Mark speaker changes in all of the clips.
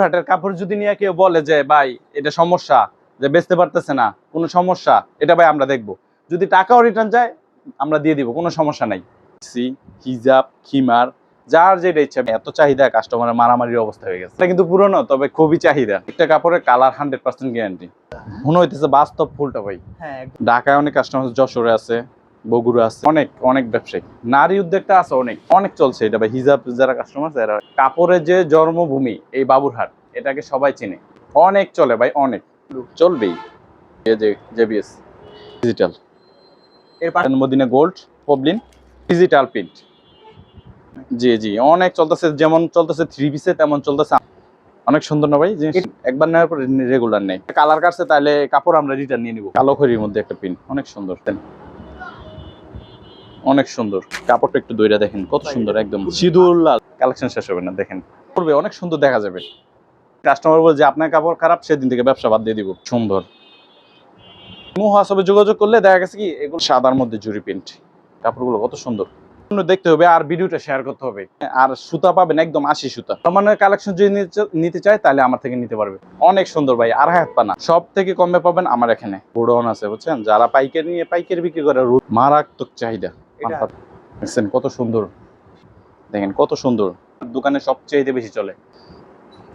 Speaker 1: হাটের কাপড় যদি নিয়ে কেউ বলে যে ভাই এটা সমস্যা যে বেচতে পারতেছে না কোনো সমস্যা এটা ভাই আমরা দেখব। যদি টাকাও রিটার্ন যায় আমরা দিয়ে দিব কোনো সমস্যা নাই। সি হিজাব খিমার যার যেটা ইচ্ছা এত চাহিদা কাস্টমারের মারামারির অবস্থা হয়ে গেছে। কিন্তু পুরনো তবে খুবই চাহিদা। একটা কাপড়ের কালার হান্ড্রেড পার্সেন্ট গ্যারান্টি মনে হইতেছে বাস্তব ফুলটা ভাই।
Speaker 2: হ্যাঁ
Speaker 1: ঢাকায় অনেক কাস্টমার যশোরে আছে। বগুড়া আছে। অনেক অনেক ব্যবসায়ী। নারী উদ্যোগটা আছে অনেক। অনেক চলছে এটা ভাই। হিজাব, যারা কাস্টমার এরা কাপড়ের যে জন্মভূমি, এই বাবুরহাট, এটাকে সবাই চিনে। অনেক চলে ভাই, অনেক। চলবেই। জেবিএস ডিজিটাল
Speaker 2: এর
Speaker 1: মদিনা গোল্ড পবলিন ডিজিটাল প্রিন্ট জি জি, অনেক চলতেছে। যেমন চলতেছে থ্রি পিসে তেমন চলতেছে। অনেক সুন্দর না ভাই? জিনিস একবার নেওয়ার পর রেগুলার নেই। কালার কাটছে, তাহলে কাপড় আমরা রিটার্ন নিয়ে নিব। কালো খড়ির মধ্যে একটা পিন অনেক সুন্দর। দেন। অনেক সুন্দর। কাপড়টা একটু দইরা দেখেন কত সুন্দর একদম। সিঁদুর লাল। কালেকশন শেষ হবে না দেখেন। করবে অনেক সুন্দর দেখা যাবে। কাস্টমার বলে যে আপনার কাপড় খারাপ সেদিন থেকে ব্যবসা বাদ দিয়ে দিব। সুন্দর। মহাসবে যোগাযোগ করলে দেখা গেছে কি এগুলো সাদার মধ্যে জুরি প্রিন্ট। কাপড়গুলো কত সুন্দর। দেখতে হবে আর ভিডিওটা শেয়ার করতে হবে। আর সুতা পাবেন একদম আশি সুতা। মানে কালেকশন যদি নিতে- চায় তাহলে আমার থেকে নিতে পারবে। অনেক সুন্দর ভাই আর হাত পানা। সব থেকে কমে পাবেন আমার এখানে। গোডাউন আছে বুঝছেন? যারা পাইকারি নিয়ে পাইকারি বিক্রি করে মারাত্মক চাহিদা। দেখছেন কত সুন্দর। দেখেন কত সুন্দর। দোকানে সবচেয়ে বেশি চলে।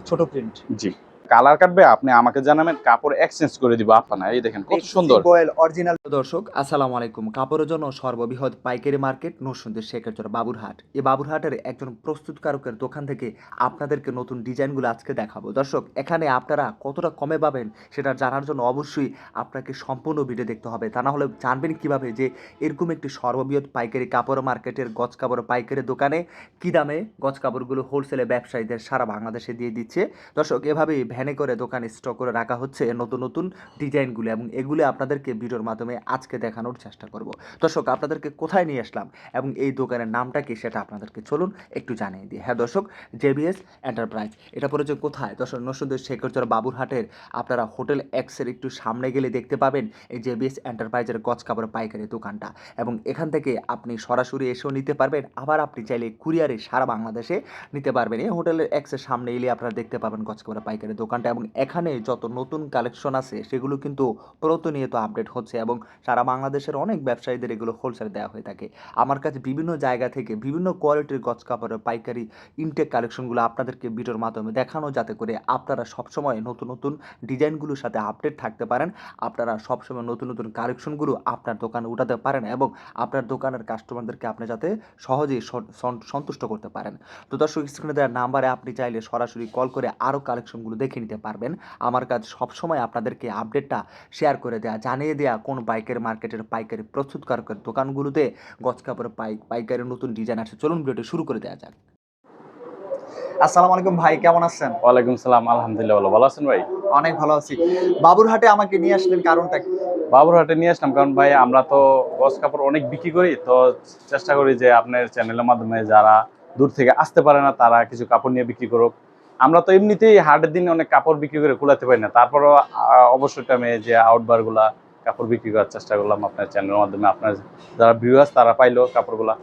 Speaker 2: ছোট প্রিন্ট
Speaker 1: জি। কালার কাটবে আপনি আমাকে জানাবেন কাপড় এক্সচেঞ্জ করে দিব আপনার। এই দেখেন কত সুন্দর।
Speaker 2: বয়েল অরিজিনাল
Speaker 3: দর্শক আসসালামু আলাইকুম। কাপড়ের জন্য সর্ববৃহৎ পাইকারি মার্কেট নরসিংদীর শেখেরচর বাবুরহাট। এই বাবুরহাটের একজন প্রস্তুতকারকের দোকান থেকে আপনাদেরকে নতুন ডিজাইনগুলো আজকে দেখাবো। দর্শক এখানে আপনারা কতটা কমে পাবেন সেটা জানার জন্য অবশ্যই আপনাকে সম্পূর্ণ ভিডিও দেখতে হবে। তা না হলে জানবেন কীভাবে যে এরকম একটি সর্ববৃহৎ পাইকারি কাপড় মার্কেটের গজ কাপড় পাইকারি দোকানে কী দামে গজ কাপড়গুলো হোলসেলে ব্যবসায়ীদের সারা বাংলাদেশে দিয়ে দিচ্ছে। দর্শক এভাবেই ভ্যানে করে দোকানে স্টক করে রাখা হচ্ছে নতুন নতুন ডিজাইনগুলো এবং এগুলো আপনাদেরকে ভিডিওর মাধ্যমে আজকে দেখানোর চেষ্টা করব। দর্শক, আপনাদেরকে কোথায় নিয়ে আসলাম এবং এই দোকানের নামটা কি সেটা আপনাদেরকে চলুন একটু জানিয়ে দিই। হ্যাঁ দর্শক, জেবিএস এন্টারপ্রাইজ এটা পড়েছে কোথায়? দর্শক, নরসিংদীর শেখরচর বাবুরহাটের। আপনারা হোটেল এক্সের একটু সামনে গেলে দেখতে পাবেন এই জেবিএস এন্টারপ্রাইজের গজ কাপড় পাইকারি দোকানটা এবং এখান থেকে আপনি সরাসরি এসেও নিতে পারবেন। আবার আপনি চাইলে কুরিয়ারে সারা বাংলাদেশে নিতে পারবেন। এই হোটেলের এক্সের সামনে এলে আপনারা দেখতে পাবেন গজ কাপড় পাইকারি দোকানটা এবং এখানে যত নতুন কালেকশন আছে, সেগুলো কিন্তু প্রতিনিয়ত আপডেট হচ্ছে এবং সারা বাংলাদেশের অনেক ব্যবসায়ীদের এগুলো হোলসেল দেওয়া হয়ে থাকে। আমার কাছে বিভিন্ন জায়গা থেকে বিভিন্ন কোয়ালিটির গছ কাপড়ের পাইকারি ইনটেক কালেকশনগুলো আপনাদেরকে ভিডিওর মাধ্যমে দেখানো যাতে করে আপনারা সবসময় নতুন নতুন ডিজাইনগুলোর সাথে আপডেট থাকতে পারেন। আপনারা সবসময় নতুন নতুন কালেকশনগুলো আপনার দোকানে উঠাতে পারেন এবং আপনার দোকানের কাস্টমারদেরকে আপনি যাতে সহজেই সন- সন- সন্তুষ্ট করতে পারেন। তো দর্শক স্ক্রিনে দেওয়ার নাম্বারে আপনি চাইলে সরাসরি কল করে আরও কালেকশনগুলো দেখে নিতে পারবেন। আমার কাজ সবসময় আপনাদেরকে আপডেটটা শেয়ার করে দেওয়া জানিয়ে দেওয়া কোন বাইকের মার্কেটের পাইকারি প্রস্তুতকারকের দোকানগুলোতে গজ কাপড়ের পাইক পাইকারি নতুন ডিজাইন আছে চলুন ভিডিওটি শুরু করে দেওয়া যাক।
Speaker 2: আসসালামু আলাইকুম ভাই কেমন আছেন?
Speaker 1: ওয়ালাইকুম সালাম আলহামদুলিল্লাহ ভালো। ভালো আছেন ভাই?
Speaker 2: অনেক ভালো আছি। বাবুরহাটে আমাকে নিয়ে আসলেন কারণটা কি?
Speaker 1: বাবুরহাটে নিয়ে আসলাম কারণ ভাই আমরা তো গস কাপড় অনেক বিক্রি করি। তো চেষ্টা করি যে আপনার চ্যানেলের মাধ্যমে যারা দূর থেকে আসতে পারে না তারা কিছু কাপড় নিয়ে বিক্রি করুক। আমরা তো এমনিতেই হাটের দিনে অনেক কাপড় বিক্রি করে কুলাতে পারি না। তারপরও অবশ্যই টাইমে যে আউটবারগুলা কাপড় বিক্রি করার চেষ্টা করলাম আপনার চ্যানেলের মাধ্যমে। আপনার যারা ভিউয়ার্স তারা পাইলো কাপড়গুলা।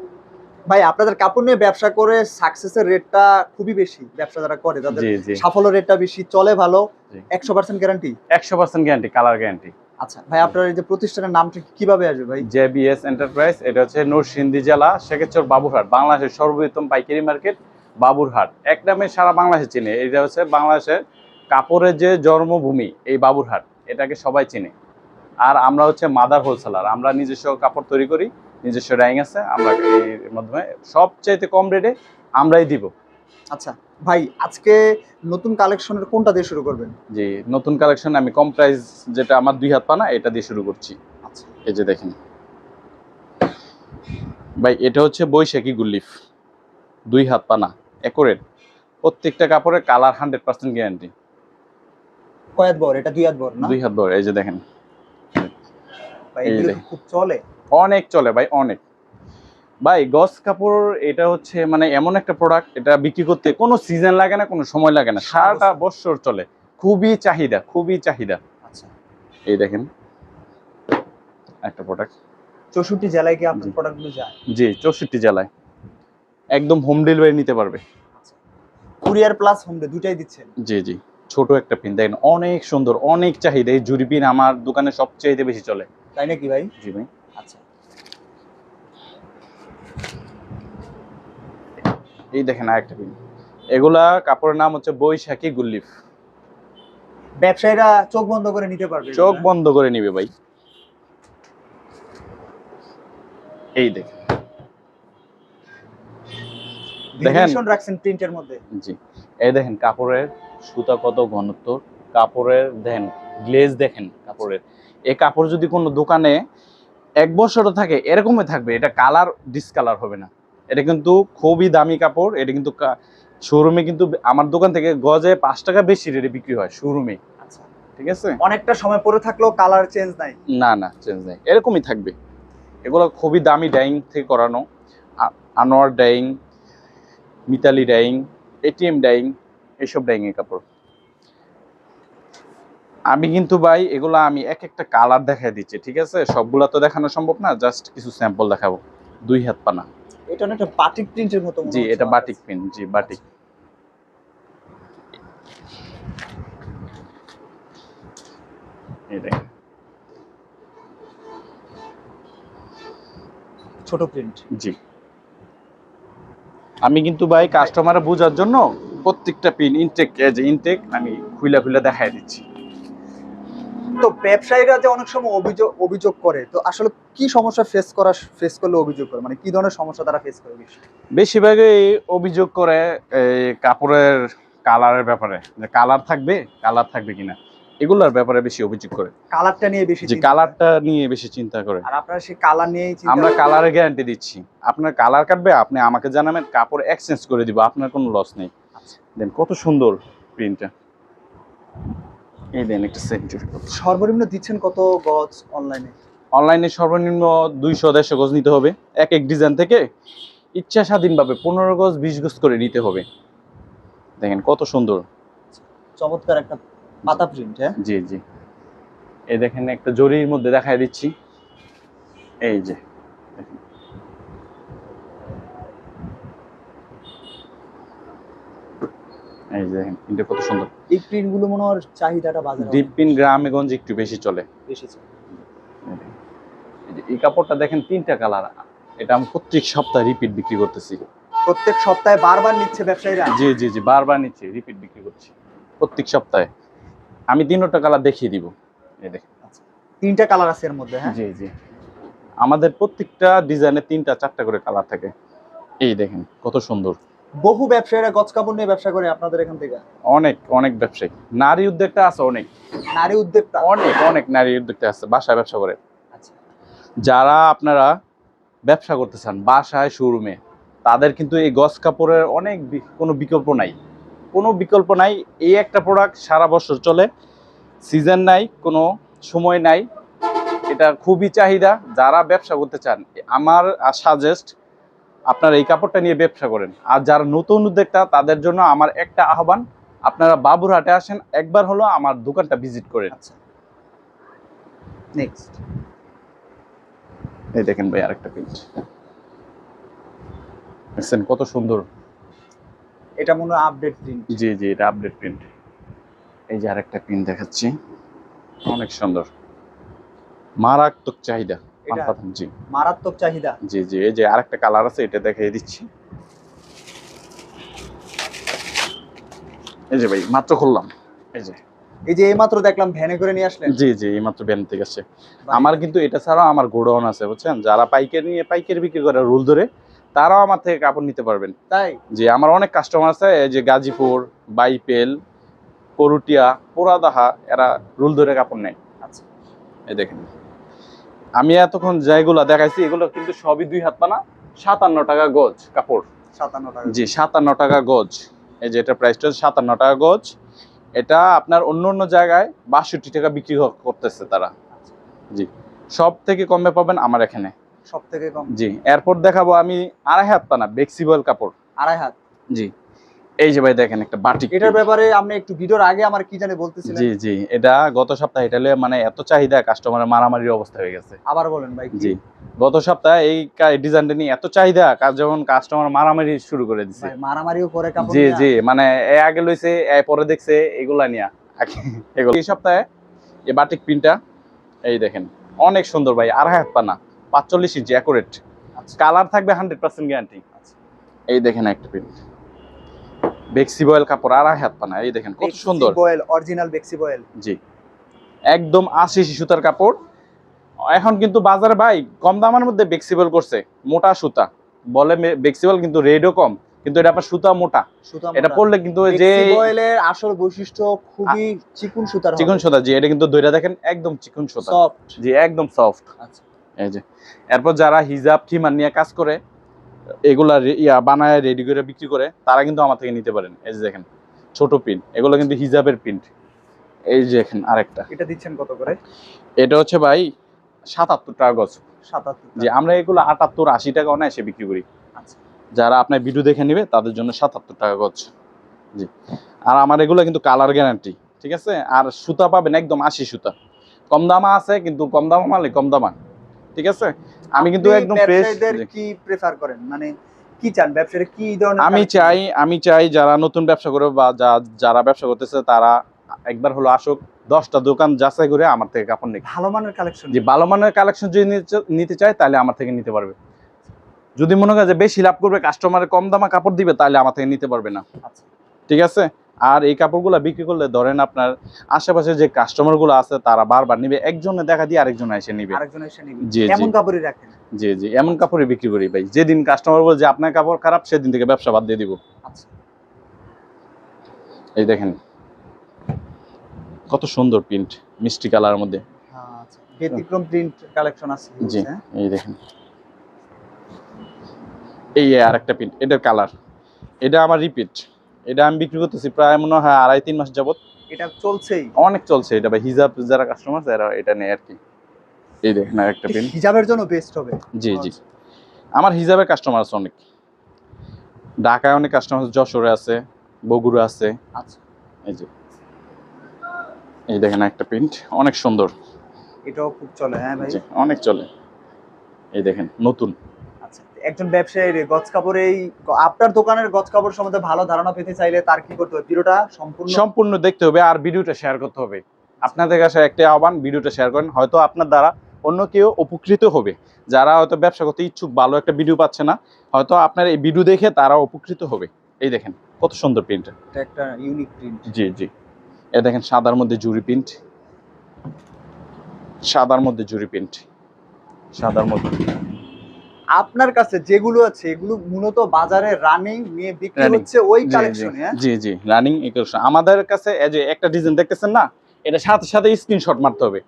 Speaker 2: ভাই আপনাদের কাপড় নিয়ে ব্যবসা করে সাকসেসের রেটটা খুবই বেশি ব্যবসা যারা করে তাদের সাফল্য রেটটা বেশি চলে ভালো।
Speaker 1: জি।
Speaker 2: একশো পার্সেন্ট গ্যারান্টি
Speaker 1: একশো পার্সেন্ট গ্যারান্টি কালার গ্যারান্টি
Speaker 2: আচ্ছা ভাই আপনার এই যে প্রতিষ্ঠানের নামটা কীভাবে আসবে ভাই?
Speaker 1: জেবিএস এন্টারপ্রাইজ এটা হচ্ছে নরসিংদী জেলা শেখেচর বাবুরহাট বাংলাদেশের সর্ববৃহত্তম পাইকারি মার্কেট বাবুরহাট। এক নামে সারা বাংলাদেশে চিনে। এটা হচ্ছে বাংলাদেশের কাপড়ের যে জন্মভূমি এই বাবুরহাট। এটাকে সবাই চিনে। আর আমরা হচ্ছে মাদার হোলসেলার। আমরা নিজস্ব কাপড় তৈরি করি নিজস্ব ডাইং আছে আমরা এর মাধ্যমে সবচাইতে কম রেটে আমরাই দিব।
Speaker 2: আচ্ছা ভাই আজকে নতুন কালেকশনের কোনটা দিয়ে শুরু করবেন?
Speaker 1: যে নতুন কালেকশন আমি কম প্রাইস যেটা আমার দুই হাত পানা এটা দিয়ে শুরু করছি।
Speaker 2: আচ্ছা।
Speaker 1: এই যে দেখেন। ভাই এটা হচ্ছে বৈশাখী গুলিফ দুই হাত পানা। একরেট। প্রত্যেকটা কাপড়ের কালার হান্ড্রেড পার্সেন্ট গ্যারান্টি।
Speaker 2: কয়েক বর এটা দুই হাত বর না?
Speaker 1: দুই হাত বড় এই যে দেখেন।
Speaker 2: খুব চলে?
Speaker 1: অনেক চলে ভাই অনেক। ভাই গস কাপড় এটা হচ্ছে মানে এমন একটা প্রোডাক্ট এটা বিক্রি করতে কোনো সিজন লাগে না কোনো সময় লাগে না। সারাটা বছর। চলে। খুবই চাহিদা খুবই চাহিদা।
Speaker 2: আচ্ছা।
Speaker 1: এই দেখেন। একটা প্রোডাক্ট
Speaker 2: চৌষট্টি জেলায় কি আপনার প্রোডাক্টগুলো যায়?
Speaker 1: জি চৌষট্টি জেলায়। একদম হোম ডেলিভারি নিতে পারবে।
Speaker 2: কুরিয়ার প্লাস হোম ডে দুটাই দিচ্ছেন
Speaker 1: জি জি। ছোট একটা পিন দেখেন অনেক সুন্দর অনেক চাহিদা। এই জুরি পিন আমার দোকানে সবচেয়ে বেশি চলে।
Speaker 2: তাই নাকি ভাই?
Speaker 1: জি ভাই।
Speaker 2: আচ্ছা।
Speaker 1: এই দেখেন আরেকটা পিন এগুলা কাপড়ের নাম হচ্ছে বৈশাখী গুল্লিফ।
Speaker 2: ব্যবসায়ীরা চোখ বন্ধ করে নিতে পারবে
Speaker 1: চোখ বন্ধ করে নিবে ভাই। এই দেখেন। দেখেন।
Speaker 2: রাখছেন প্রিন্টের মধ্যে।
Speaker 1: জি। এই দেখেন কাপড়ের সুতা কত ঘনত্ব। কাপড়ের দেখেন গ্লেজ দেখেন কাপড়ের। এই কাপড় যদি কোনো দোকানে এক বছরও থাকে এরকমই থাকবে। এটা কালার ডিসকালার হবে না। এটা কিন্তু খুবই দামি কাপড়। এটা কিন্তু শোরুমে কিন্তু আমার দোকান থেকে গজে পাঁচ টাকা বেশি রেটে বিক্রি হয় শোরুমে
Speaker 2: আচ্ছা।
Speaker 1: ঠিক আছে?
Speaker 2: অনেকটা সময় পরে থাকলেও কালার চেঞ্জ নাই।
Speaker 1: না না চেঞ্জ নেই। এরকমই থাকবে। এগুলো খুবই দামি ডাইং থেকে করানো। Anwar dyeing Mitali dyeing ATM dyeing এইসব ডাইং এর কাপড়। আমি কিন্তু ভাই এগুলো আমি এক একটা কালার দেখাই দিচ্ছি ঠিক আছে? সবগুলা তো দেখানো সম্ভব না জাস্ট কিছু স্যাম্পল দেখাবো। দুই হাত পানা।
Speaker 2: এটা অনেকটা বাটিক প্রিন্টের মতো
Speaker 1: জি এটা বাটিক। পিন জি বাটিক। এই
Speaker 2: ছোট প্রিন্ট।
Speaker 1: জি। আমি কিন্তু ভাই কাস্টমারে বোঝার জন্য প্রত্যেকটা পিন ইনটেক যে ইনটেক আমি খুইলা খুইলা দেখাই দিচ্ছি।
Speaker 2: তো ব্যবসায়ীরা যে অনেক সময় অভিযোগ অভিযোগ করে তো আসলে কি সমস্যা ফেস করা ফেস করলে অভিযোগ করে? মানে কি ধরনের সমস্যা তারা ফেস করে বেশি?
Speaker 1: বেশিরভাগই অভিযোগ করে এই কাপড়ের কালারের ব্যাপারে। যে কালার থাকবে কালার থাকবে কিনা। এগুলোর ব্যাপারে বেশি অভিযোগ করে।
Speaker 2: কালারটা নিয়ে বেশি
Speaker 1: যে কালারটা নিয়ে বেশি চিন্তা করে।
Speaker 2: আর আপনারা সেই কালার নিয়েই চিন্তা
Speaker 1: আমরা কালারের গ্যারান্টি দিচ্ছি। আপনার কালার কাটবে আপনি আমাকে জানাবেন কাপড় এক্সচেঞ্জ করে দিব আপনার কোনো লস নেই।
Speaker 2: আচ্ছা।
Speaker 1: দেন কত সুন্দর প্রিন্টটা এই দেন একটা সেন্টার
Speaker 2: সর্বনিম্ন দিচ্ছেন কত গজ অনলাইনে
Speaker 1: অনলাইনে সর্বনিম্ন দুইশো দেড়শো গজ নিতে হবে। এক এক ডিজাইন থেকে ইচ্ছা স্বাধীনভাবে পনেরো গজ বিশ গজ করে নিতে হবে। দেখেন কত সুন্দর।
Speaker 2: চমৎকার একটা পাতা প্রিন্ট হ্যাঁ?
Speaker 1: জি জি। এই দেখেন একটা জরির মধ্যে দেখাই দিচ্ছি। এই যে। এই যে দেখেন প্রিন্টটা কত সুন্দর।
Speaker 2: এই প্রিন্টগুলো মনে হয় চাহিদাটা বাজারে
Speaker 1: ডিপ পিন গ্রামে গঞ্জে একটু বেশি চলে।
Speaker 2: বেশি চলে।
Speaker 1: এই যে এই কাপড়টা দেখেন তিনটা কালার। এটা আমি প্রত্যেক সপ্তাহে রিপিট বিক্রি করতেছি।
Speaker 2: প্রত্যেক সপ্তাহে বারবার নিচ্ছে ব্যবসায়ীরা?
Speaker 1: জি জি জি বারবার নিচ্ছি রিপিট বিক্রি করছি। প্রত্যেক সপ্তাহে। আমি তিনটা কালার দেখিয়ে দিব। এই দেখেন।
Speaker 2: তিনটা কালার আছে এর মধ্যে হ্যাঁ?
Speaker 1: জি জি। আমাদের প্রত্যেকটা ডিজাইনে তিনটা চারটা করে কালার থাকে। এই দেখেন কত সুন্দর।
Speaker 2: বহু ব্যবসায়ীরা গজ কাপড় নিয়ে ব্যবসা করে আপনাদের এখান থেকে?
Speaker 1: অনেক অনেক ব্যবসায়ী। নারী উদ্যোগটা আছে অনেক।
Speaker 2: নারী উদ্যোক্তা?
Speaker 1: অনেক অনেক নারী উদ্যোগটা আছে বাসায় ব্যবসা করে।
Speaker 2: আচ্ছা।
Speaker 1: যারা আপনারা ব্যবসা করতে চান বাসায় শোরুমে তাদের কিন্তু এই গস কাপড়ের অনেক কোনো বিকল্প নাই। কোনো বিকল্প নাই। এই একটা প্রোডাক্ট সারা বছর চলে সিজন নাই কোনো সময় নাই। এটা খুবই চাহিদা যারা ব্যবসা করতে চান আমার সাজেস্ট আপনারা এই কাপড়টা নিয়ে ব্যবসা করেন। আর যারা নতুন উদ্যোক্তা তাদের জন্য আমার একটা আহ্বান আপনারা বাবুরহাটে আসেন একবার হলো আমার দোকানটা ভিজিট করেন।
Speaker 2: আচ্ছা। নেক্সট
Speaker 1: এই দেখেন ভাই আরেকটা প্রিন্ট দেখছেন কত সুন্দর?
Speaker 2: এটা মনে হয় আপডেট প্রিন্ট
Speaker 1: জি জি এটা আপডেট প্রিন্ট এই যে আরেকটা প্রিন্ট দেখাচ্ছি। অনেক সুন্দর। মারাত্মক চাহিদা? পানপাতান, জি।
Speaker 2: মারাত্মক চাহিদা।
Speaker 1: জি জি এই যে আরেকটা কালার আছে এটা দেখিয়ে দিচ্ছি। এই যে ভাই মাত্র খুললাম। এই যে।
Speaker 2: এই যে এইমাত্র দেখলাম ভ্যানে করে নিয়ে আসলেন।
Speaker 1: জি জি এই মাত্র ব্যান থেকে আসছে। আমার কিন্তু এটা ছাড়াও আমার গোডাউন আছে বুঝছেন? যারা পাইকারি নিয়ে পাইকারি বিক্রি করে রুল ধরে তারাও আমার থেকে কাপড় নিতে পারবেন।
Speaker 2: তাই?
Speaker 1: যে আমার অনেক কাস্টমার আছে এই যে গাজীপুর বাইপেল করুটিয়া পোড়াদাহা এরা রুল ধরে কাপড় নেয়।
Speaker 2: আচ্ছা।
Speaker 1: এই দেখেন। আমি এতক্ষণ যেগুলো দেখাইছি এগুলো কিন্তু সবই দুই হাত পানা সাতান্ন টাকা গজ কাপড়।
Speaker 2: সাতান্ন টাকা।
Speaker 1: জি সাতান্ন টাকা গজ। এই যে এটা প্রাইসটা হচ্ছে সাতান্ন টাকা গজ। এটা আপনার অন্য অন্য জায়গায় বাষট্টি টাকা বিক্রি করতেছে তারা। জি সব থেকে কমে পাবেন আমার এখানে।
Speaker 2: সব থেকে কম।
Speaker 1: জি এরপর দেখাবো আমি আড়াই হাত পানা ফ্লেক্সিবল কাপড়।
Speaker 2: আড়াই হাত।
Speaker 1: জি এই যে ভাই দেখেন একটা বাটিক
Speaker 2: এটার ব্যাপারে আপনি একটু ভিডিওর আগে আমার কি জানি বলতেছিলেন।
Speaker 1: জি জি এটা গত সপ্তাহে এটা মানে এত চাহিদা কাস্টমারের মারামারির অবস্থা হয়ে গেছে।
Speaker 2: আবার বলেন ভাই
Speaker 1: জি গত সপ্তাহে এই ডিজাইনটা নিয়ে এত চাহিদা কাজ যখন কাস্টমার মারামারি শুরু করে দিছে।
Speaker 2: মারামারিও করে কাপড়
Speaker 1: জি জি মানে এ আগে লইছে এ পরে দেখছে এগুলা নিয়া। এগুলো এই সপ্তাহে এই বাটিক প্রিন্টটা এই দেখেন অনেক সুন্দর ভাই আড়াই হাত পানা পাঁচচল্লিশ ইঞ্চি অ্যাকুরেট। কালার থাকবে হান্ড্রেড পার্সেন্ট গ্যারান্টি এই দেখেন একটা প্রিন্ট বেক্সি বয়েল কাপড় আড়াই হাত পানা এই দেখেন কত সুন্দর।
Speaker 2: বয়েল অরিজিনাল বেক্সি বয়েল
Speaker 1: জি। একদম আশি সুতার কাপড়। এখন কিন্তু বাজারে ভাই কম দামের মধ্যে বেক্সিবল করছে মোটা সুতা। বলে বেক্সিবল কিন্তু রেটও কম কিন্তু এটা আবার সুতা মোটা। এটা পড়লে কিন্তু ওই যে
Speaker 2: বয়েলের আসল বৈশিষ্ট্য খুবই চিকুন সুতার
Speaker 1: চিকন সুতা জি এটা কিন্তু দইটা দেখেন একদম চিকন সুতা।
Speaker 2: সফট
Speaker 1: জি একদম সফট
Speaker 2: আচ্ছা।
Speaker 1: এই যে এরপর যারা হিজাব ঠিমান নিয়ে কাজ করে এগুলা ইয়া বানায় রেডি করে বিক্রি করে তারা কিন্তু আমার থেকে নিতে পারেন। এই যে দেখেন ছোট পিন এগুলো কিন্তু হিজাবের প্রিন্ট এই যে দেখেন আরেকটা।
Speaker 2: এটা দিচ্ছেন কত করে?
Speaker 1: এটা হচ্ছে ভাই সাতাত্তর টাকা গজ।
Speaker 2: সাতাত্তর
Speaker 1: যে আমরা এগুলো আটাত্তর আশি টাকা অনায়াসে বিক্রি করি।
Speaker 2: আচ্ছা।
Speaker 1: যারা আপনার ভিডিও দেখে নেবে তাদের জন্য সাতাত্তর টাকা গজ। জি। আর আমার এগুলো কিন্তু কালার গ্যারান্টি ঠিক আছে? আর সুতা পাবেন একদম আশি সুতা। কম দামা আছে কিন্তু কম দামা মালে কম দামা। ঠিক আছে? আমি কিন্তু একদম ফ্রেশ
Speaker 2: কি প্রেফার করেন? মানে কি চান? ব্যবসায়ীরা কি ধরনের
Speaker 1: আমি চাই আমি চাই যারা নতুন ব্যবসা করে বা যারা ব্যবসা করতেছে তারা একবার হলো আসুক দশটা দোকান যাচাই করে আমার থেকে কাপড় নিক।
Speaker 2: ভালো মানের কালেকশন
Speaker 1: যে ভালো মানের কালেকশন যদি নিতে- চায় তাহলে আমার থেকে নিতে পারবে। যদি মনে হয় যে বেশি লাভ করবে কাস্টমারে কম দামা কাপড় দিবে তাহলে আমার থেকে নিতে পারবে না।
Speaker 2: আচ্ছা।
Speaker 1: ঠিক আছে? আর এই কাপড়গুলো বিক্রি করলে ধরেন আপনার আশেপাশে যে কাস্টমারগুলো আছে তারা বারবার নিবে একজনে দেখা দিয়ে আরেকজন এসে নিবে। জি, জি।
Speaker 2: কাপড়ই রাখেন।
Speaker 1: জি জি এমন কাপড়ই বিক্রি করি ভাই। যেদিন কাস্টমার বলে যে আপনার কাপড় খারাপ সেদিন থেকে ব্যবসা বাদ দিয়ে দিব।
Speaker 2: আচ্ছা।
Speaker 1: এই দেখেন কত সুন্দর প্রিন্ট মিষ্টি কালারের মধ্যে।
Speaker 2: আচ্ছা ব্যতিক্রম প্রিন্ট কালেকশন আছে
Speaker 1: জি
Speaker 2: হ্যাঁ?
Speaker 1: এই দেখেন। এই আর একটা প্রিন্ট এটার কালার এটা আমার রিপিট এটা আমি বিক্রি করতেছি প্রায় মনে হয় আড়াই তিন মাস যাবত
Speaker 2: এটা চলছেই।
Speaker 1: অনেক চলছে এটা ভাই হিজাব যারা কাস্টমার যারা এটা নেয় আর কি এই দেখেন একটা প্রিন্ট
Speaker 2: হিজাবের জন্য বেস্ট হবে।
Speaker 1: জি জি। আমার হিজাবের কাস্টমার আছে অনেক। ঢাকায় অনেক কাস্টমার যশোরে আছে বগুড়া আছে।
Speaker 2: আচ্ছা।
Speaker 1: এই যে। এই দেখেন একটা প্রিন্ট অনেক সুন্দর।
Speaker 2: এটাও খুব চলে হ্যাঁ ভাই?
Speaker 1: অনেক চলে। এই দেখেন নতুন।
Speaker 2: একজন ব্যবসায়ীর গজ কাপড় এই আপনার দোকানের গজ কাপড় সম্বন্ধে ভালো ধারণা পেতে চাইলে তার কি করতে হবে? ভিডিওটা সম্পূর্ণ
Speaker 1: সম্পূর্ণ দেখতে হবে আর ভিডিওটা শেয়ার করতে হবে। আপনাদের কাছে একটা আহ্বান ভিডিওটা শেয়ার করেন। হয়তো আপনার দ্বারা অন্য কেউ উপকৃত হবে। যারা হয়তো ব্যবসা করতে ইচ্ছুক ভালো একটা ভিডিও পাচ্ছে না হয়তো আপনার এই ভিডিও দেখে তারা উপকৃত হবে। এই দেখেন কত সুন্দর প্রিন্ট
Speaker 2: এটা একটা ইউনিক প্রিন্ট
Speaker 1: জি জি। এ দেখেন সাদার মধ্যে জুরি প্রিন্ট সাদার মধ্যে জুরি প্রিন্ট সাদার মধ্যে
Speaker 2: আপনার কাছে যেগুলো আছে এগুলো মূলত বাজারে রানিং নিয়ে বিক্রি হচ্ছে ওই কালেকশনে হ্যাঁ?
Speaker 1: জি জি রানিং আমাদের কাছে এই যে একটা ডিজাইন দেখতেছেন না এটা সাথে সাথে স্ক্রিনশট মারতে হবে।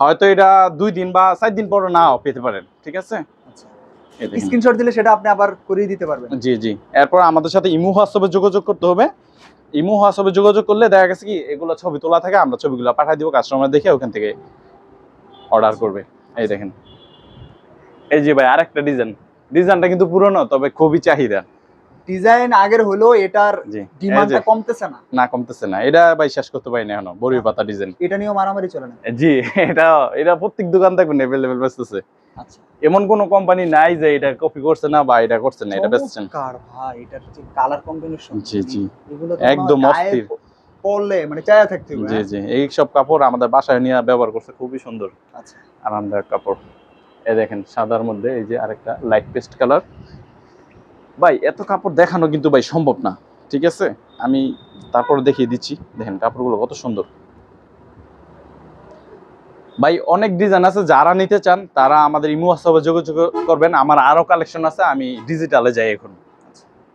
Speaker 1: হয়তো এটা দুই দিন বা চার দিন পরে নাও পেতে পারেন ঠিক আছে?
Speaker 2: আচ্ছা। স্ক্রিনশট দিলে সেটা আপনি আবার করিয়ে দিতে পারবেন।
Speaker 1: জি জি। এরপর আমাদের সাথে ইমো হোয়াটসঅ্যাপে যোগাযোগ করতে হবে। ইমো হোয়াটসঅ্যাপে যোগাযোগ করলে দেখা গেছে কি এগুলো ছবি তোলা থাকে আমরা ছবিগুলো পাঠিয়ে দিব কাস্টমার দেখে ওখান থেকে অর্ডার করবে। এই দেখেন। এই যে ভাই আরেকটা ডিজাইন ডিজাইনটা কিন্তু পুরনো তবে খুবই চাহিদা।
Speaker 2: ডিজাইন আগের হলো এটার ডিমান্ডটা কমতেছে না।
Speaker 1: না কমতেছে না। এটা ভাই শেষ করতে পারি না এখনও বড়ি পাতা ডিজাইন
Speaker 2: এটা নিয়েও মারামারি চলে না?
Speaker 1: জি এটা এটা প্রত্যেক দোকান দেখবেন অ্যাভেলেবেল বেচতেছে।
Speaker 2: আচ্ছা।
Speaker 1: এমন কোন কোম্পানি নাই যে এটা কপি করছে না বা এটা করছে না এটা বেচছেন।
Speaker 2: চমৎকার ভাই এটার যে কালার কম্বিনেশন
Speaker 1: জি, জি। একদম অস্থির।
Speaker 2: পরলে মানে চায়া থাকতে হবে
Speaker 1: জি
Speaker 2: হ্যাঁ?
Speaker 1: জি এই সব কাপড় আমাদের বাসায় নিয়ে ব্যবহার করছে খুবই সুন্দর।
Speaker 2: আচ্ছা।
Speaker 1: আরামদায়ক কাপড়। এই দেখেন, সাদার মধ্যে এই যে আরেকটা লাইট পেস্ট কালার ভাই, এত কাপড় দেখানো কিন্তু ভাই সম্ভব না, ঠিক আছে? আমি তারপর দেখিয়ে দিচ্ছি। দেখেন, কাপড়গুলো কত সুন্দর। ভাই, অনেক ডিজাইন আছে, যারা নিতে চান, তারা আমাদের ইমো হোয়াটসঅ্যাপে যোগাযোগ করবেন। আমার আরও কালেকশন আছে, আমি ডিজিটালে যাই এখন।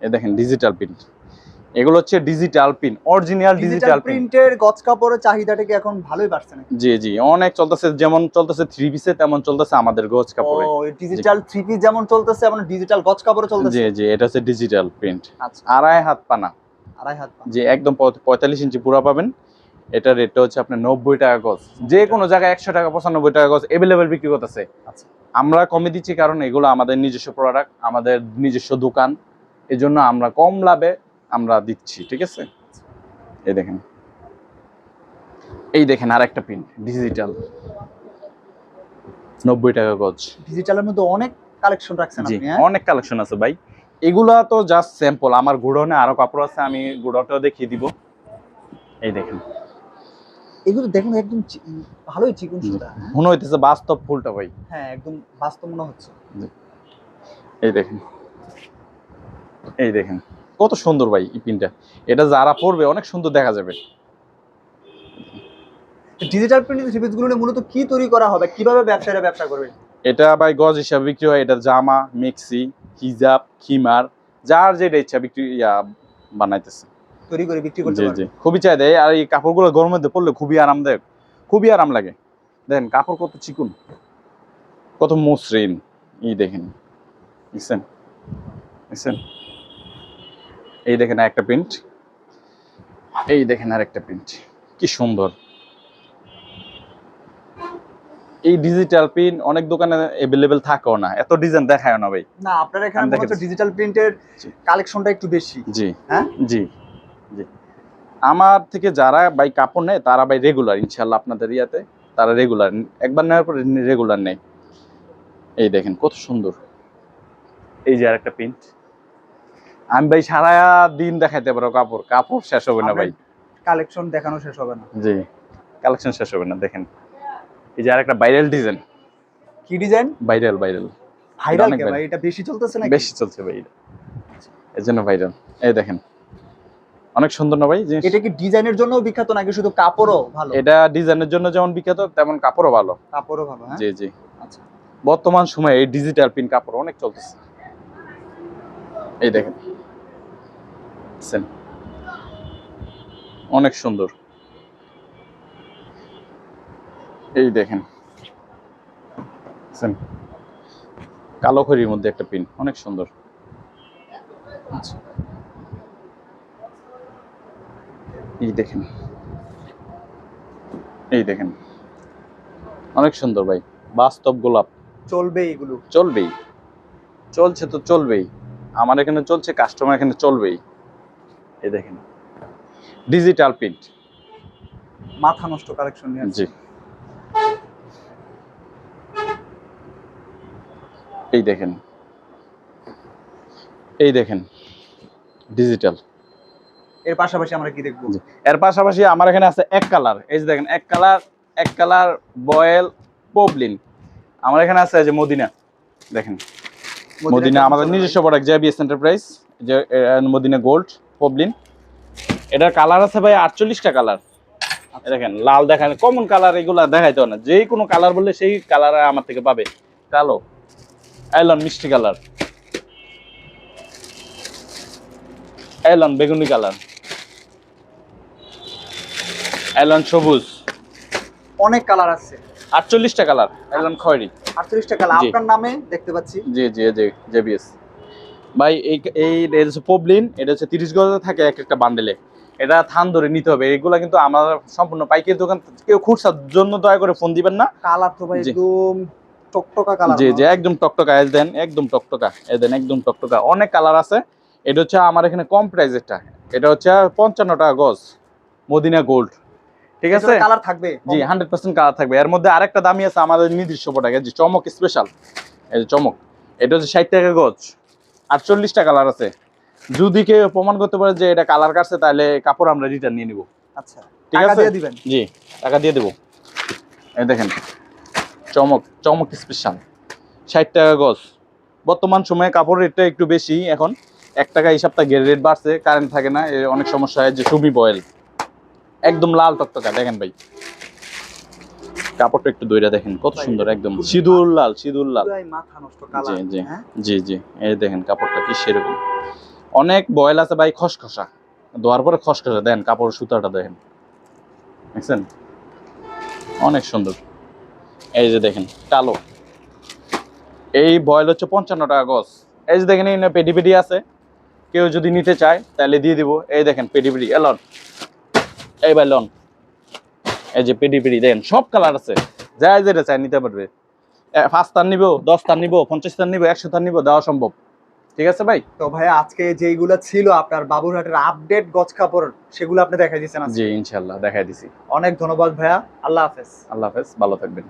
Speaker 1: এ দেখেন ডিজিটাল প্রিন্ট এগুলো হচ্ছে ডিজিটাল পিন অরিজিনাল
Speaker 2: ডিজিটাল প্রিন্টের গজ কাপড়ের চাহিদাটা কি এখন ভালোই বাড়ছে নাকি?
Speaker 1: জি জি অনেক চলতেছে যেমন চলতেছে থ্রি পিসে তেমন চলতেছে আমাদের গোজ কাপড়ে।
Speaker 2: ও ডিজিটাল থ্রি পিস যেমন চলতেছে এমন ডিজিটাল গজ কাপড়ও চলতেছে?
Speaker 1: জি জি এটা হচ্ছে ডিজিটাল প্রিন্ট
Speaker 2: আচ্ছা।
Speaker 1: আড়াই হাত পানা।
Speaker 2: আড়াই হাত পা।
Speaker 1: যে একদম পঁয়- পঁয়তাল্লিশ ইঞ্চি পুরা পাবেন। এটা রেটটা হচ্ছে আপনার নব্বই টাকা গজ যে কোনো জায়গায় একশো টাকা পঁচানব্বই টাকা গজ এভেলেবেল বিক্রি করতেছে।
Speaker 2: আচ্ছা।
Speaker 1: আমরা কমে দিচ্ছি কারণ এগুলো আমাদের নিজস্ব প্রোডাক্ট আমাদের নিজস্ব দোকান। এজন্য আমরা কম লাভে আমরা দিচ্ছি ঠিক আছে? এই দেখেন। এই দেখেন আর একটা পিন ডিজিটাল নব্বই টাকা গজ।
Speaker 2: ডিজিটালের মধ্যে অনেক কালেকশন রাখছেন আপনি হ্যাঁ?
Speaker 1: অনেক কালেকশন আছে ভাই। এগুলা তো জাস্ট স্যাম্পল আমার গুডনে আরও কাপড় আছে আমি গুডনটাও দেখিয়ে দিব। এই দেখেন।
Speaker 2: এগুলো দেখুন একদম ভালোই চিকন সুতা হ্যাঁ?
Speaker 1: মনে হইতেছে বাস্তব ফুলটা ভাই।
Speaker 2: হ্যাঁ একদম বাস্তব মনে হচ্ছে।
Speaker 1: এই দেখেন। এই দেখেন। কত সুন্দর ভাই এই পিনটা। এটা যারা পরবে অনেক সুন্দর দেখা যাবে।
Speaker 2: ডিজিটাল প্রিন্টিং থ্রি গুলো মূলত কি তৈরি করা হবে? কীভাবে ব্যবসায়ীরা ব্যবসা করবে?
Speaker 1: এটা ভাই গজ হিসাবে বিক্রি হয় এটা জামা মিক্সি হিজাব খিমার যার যেটা ইচ্ছা বিক্রি ইয়া বানাইতেছে।
Speaker 2: তৈরি করে বিক্রি করতে
Speaker 1: জি
Speaker 2: পারবে?
Speaker 1: জি। খুবই চাহিদা এই- আর এই কাপড়গুলো গরমের মধ্যে পরলে খুবই আরামদায়ক খুবই আরাম লাগে। দেখেন কাপড় কত চিকুন কত মসৃণ। এই দেখেন বুঝছেন বুঝছেন এই দেখেন একটা প্রিন্ট এই দেখেন আর একটা প্রিন্ট কি সুন্দর। এই ডিজিটাল প্রিন্ট অনেক দোকানে অ্যাভেলেবেল থাকেও না। এত ডিজাইন দেখায় না ভাই।
Speaker 2: না আপনার এখানে
Speaker 1: দেখেছি।
Speaker 2: ডিজিটাল প্রিন্টের কালেকশনটা একটু বেশি।
Speaker 1: জি।
Speaker 2: হ্যাঁ?
Speaker 1: জি। জি। আমার থেকে যারা ভাই কাপড় নেয় তারা ভাই রেগুলার ইনশাল্লাহ আপনাদের ইয়াতে। তারা রেগুলার একবার নেওয়ার পরে রেগুলার নেয়। এই দেখেন কত সুন্দর। এই যে আরেকটা প্রিন্ট আমি ভাই সারা দিন দেখাইতে পারো কাপড়। কাপড় শেষ হবে না ভাই।
Speaker 2: কালেকশন দেখানো শেষ হবে না।
Speaker 1: জি কালেকশন শেষ হবে না দেখেন। এই যে আরেকটা ভাইরাল ডিজাইন
Speaker 2: কি ডিজাইন
Speaker 1: ভাইরাল ভাইরাল
Speaker 2: ভাইরাল
Speaker 1: অনেক
Speaker 2: কে ভাই? এটা বেশি চলতেছে নাকি?
Speaker 1: বেশি চলছে ভাই এটা। এর জন্য ভাইরাল এই দেখেন। অনেক সুন্দর না ভাই
Speaker 2: এটা কি ডিজাইনের জন্য বিখ্যাত নাকি শুধু কাপড়ও ভালো?
Speaker 1: এটা ডিজাইনের জন্য যেমন বিখ্যাত তেমন কাপড়ও ভালো।
Speaker 2: কাপড়ও ভালো হ্যাঁ?
Speaker 1: জি জি।
Speaker 2: আচ্ছা।
Speaker 1: বর্তমান সময়ে এই ডিজিটাল পিন কাপড় অনেক চলতেছে। এই দেখেন। দেখছেন? অনেক সুন্দর। এই দেখেন? কালো খড়ির মধ্যে একটা পিন। অনেক সুন্দর। আচ্ছা। এই দেখেন। এই দেখেন। অনেক সুন্দর ভাই। বাস্তব গোলাপ।
Speaker 2: চলবে এগুলো।
Speaker 1: চলবেই। চলছে তো চলবেই। আমার এখানে চলছে কাস্টমার এখানে চলবেই। এই দেখেন। ডিজিটাল প্রিন্ট
Speaker 2: মাথা নষ্ট কালেকশন নিয়ে
Speaker 1: জি। এই দেখেন। এই দেখেন। ডিজিটাল
Speaker 2: এর পাশাপাশি আমরা কি দেখব?
Speaker 1: এর পাশাপাশি আমার এখানে আছে এক কালার এই যে দেখেন এক কালার এক কালার বয়েল পবলিন। আমার এখানে আছে যে মদিনা। দেখেন। মদিনা আমাদের নিজস্ব প্রোডাক্ট জেবিএস এন্টারপ্রাইজ যে মদিনা গোল্ড পবলিন এটার কালার আছে ভাই আটচল্লিশটা কালার দেখেন লাল দেখেন কমন কালার এগুলা দেখাইতে না। যে কোনো কালার বললে সেই কালার আমার থেকে পাবে। কালো এলন মিষ্টি কালার এলন বেগুনি কালার এলন সবুজ।
Speaker 2: অনেক কালার আছে।
Speaker 1: আটচল্লিশটা কালার এলন খয়েরি।
Speaker 2: আটচল্লিশটা কালার আপনার নামে দেখতে পাচ্ছি।
Speaker 1: জি জি জি জেবিএস। ভাই এই এই এটা হচ্ছে পবলিন এটা হচ্ছে তিরিশ গজে থাকে এক একটা বান্ডেলে এটা থান ধরে নিতে হবে। এগুলা কিন্তু আমার সম্পূর্ণ পাইকারি দোকান কেউ খুচরার জন্য দয়া করে ফোন দিবেন না।
Speaker 2: কালার তো ভাই একদম টকটকা কালার
Speaker 1: জি জি একদম টকটকা এ দেন একদম টকটকা এ দেন একদম টকটকা। অনেক কালার আছে। এটা হচ্ছে আমার এখানে কম প্রাইসেরটা এটা হচ্ছে পঞ্চান্ন টাকা গজ মদিনা গোল্ড ঠিক আছে?
Speaker 2: কালার থাকবে
Speaker 1: জি হান্ড্রেড পার্সেন্ট কালার থাকবে। এর মধ্যে আরেকটা দামি আছে আমাদের নির্দিষ্ট প্রোডাক্ট চমক স্পেশাল এই যে চমক। এটা হচ্ছে ষাট টাকা গজ। আটচল্লিশটা কালার আছে। যদি কেউ প্রমাণ করতে পারে যে এটা কালার কাটছে তাহলে কাপড় আমরা রিটার্ন নিয়ে নিব।
Speaker 2: আচ্ছা
Speaker 1: ঠিক আছে?
Speaker 2: দিবেন।
Speaker 1: জি টাকা দিয়ে দেবো। এই দেখেন চমক চমক স্পেশাল ষাট টাকা গজ। বর্তমান সময়ে কাপড় রেটটা একটু বেশি এখন। এক টাকা এই সপ্তাহে রেট বাড়ছে কারেন্ট থাকে না অনেক সমস্যা হয় যে সুবি বয়েল। একদম লাল টকটকা দেখেন ভাই। কাপড়টা একটু দইরা দেখেন কত সুন্দর একদম। সিঁদুর লাল সিঁদুর লাল। জি, জি।
Speaker 2: হ্যাঁ?
Speaker 1: জি জি। এই দেখেন কাপড়টা কি সেরকম। অনেক বয়েল আছে ভাই খসখসা। ধোয়ার পরে খসখসা দেন কাপড় সুতাটা দেখেন। দেখছেন? অনেক সুন্দর। এই যে দেখেন কালো। এই বয়েল হচ্ছে পঞ্চান্ন টাকা গজ। এই যে দেখেন এই পেটি পেটি আছে। কেউ যদি নিতে চায় তাহলে দিয়ে দিব। এই দেখেন পেটি পেটি এলন এই ভাই লন। এই যে পেডি পেডি দেখেন সব কালার আছে। যাই যেটা চাই নিতে পারবে। পাঁচ তার নিব দশ তার নিব পঞ্চাশ তার নিব একশো তার নিব দেওয়া সম্ভব। ঠিক আছে ভাই?
Speaker 2: তো ভাই আজকে যেগুলো ছিল আপনার বাবুরহাটের আপডেট গজ কাপড় সেগুলো আপনি দেখাই দিচ্ছেন।
Speaker 1: জি ইনশাল্লাহ দেখাই দিছি।
Speaker 2: অনেক ধন্যবাদ ভাইয়া। আল্লাহ হাফেজ।
Speaker 1: আল্লাহ হাফেজ ভালো থাকবেন।